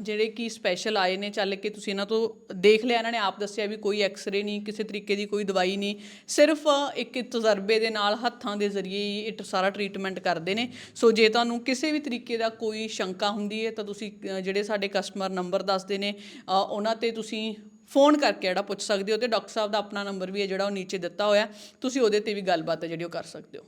ਜਿਹੜੇ ਕਿ ਸਪੈਸ਼ਲ ਆਏ ਨੇ ਚੱਲ ਕੇ, ਤੁਸੀਂ ਇਹਨਾਂ ਤੋਂ ਦੇਖ ਲਿਆ, ਇਹਨਾਂ ਨੇ ਆਪ ਦੱਸਿਆ ਵੀ ਕੋਈ ਐਕਸ-ਰੇ ਨਹੀਂ, ਕਿਸੇ ਤਰੀਕੇ ਦੀ ਕੋਈ ਦਵਾਈ ਨਹੀਂ, ਸਿਰਫ ਇੱਕ ਤਜਰਬੇ ਦੇ ਨਾਲ, ਹੱਥਾਂ ਦੇ ਜ਼ਰੀਏ ਹੀ ਇਹ ਸਾਰਾ ਟ੍ਰੀਟਮੈਂਟ ਕਰਦੇ ਨੇ। ਸੋ ਜੇ ਤੁਹਾਨੂੰ ਕਿਸੇ ਵੀ ਤਰੀਕੇ ਦਾ ਕੋਈ ਸ਼ੰਕਾ ਹੁੰਦੀ ਹੈ, ਤਾਂ ਤੁਸੀਂ ਜਿਹੜੇ ਸਾਡੇ ਕਸਟਮਰ ਨੰਬਰ ਦੱਸਦੇ ਨੇ ਉਹਨਾਂ ਤੇ ਤੁਸੀਂ ਫੋਨ ਕਰਕੇ ਜਿਹੜਾ ਪੁੱਛ ਸਕਦੇ ਹੋ, ਤੇ ਡਾਕਟਰ ਸਾਹਿਬ ਦਾ ਆਪਣਾ ਨੰਬਰ ਵੀ ਹੈ ਜਿਹੜਾ ਉਹ ਨੀਚੇ ਦਿੱਤਾ ਹੋਇਆ, ਤੁਸੀਂ ਉਹਦੇ ਤੇ ਵੀ ਗੱਲਬਾਤ ਹੈ ਜਿਹੜੀ ਉਹ ਕਰ ਸਕਦੇ ਹੋ।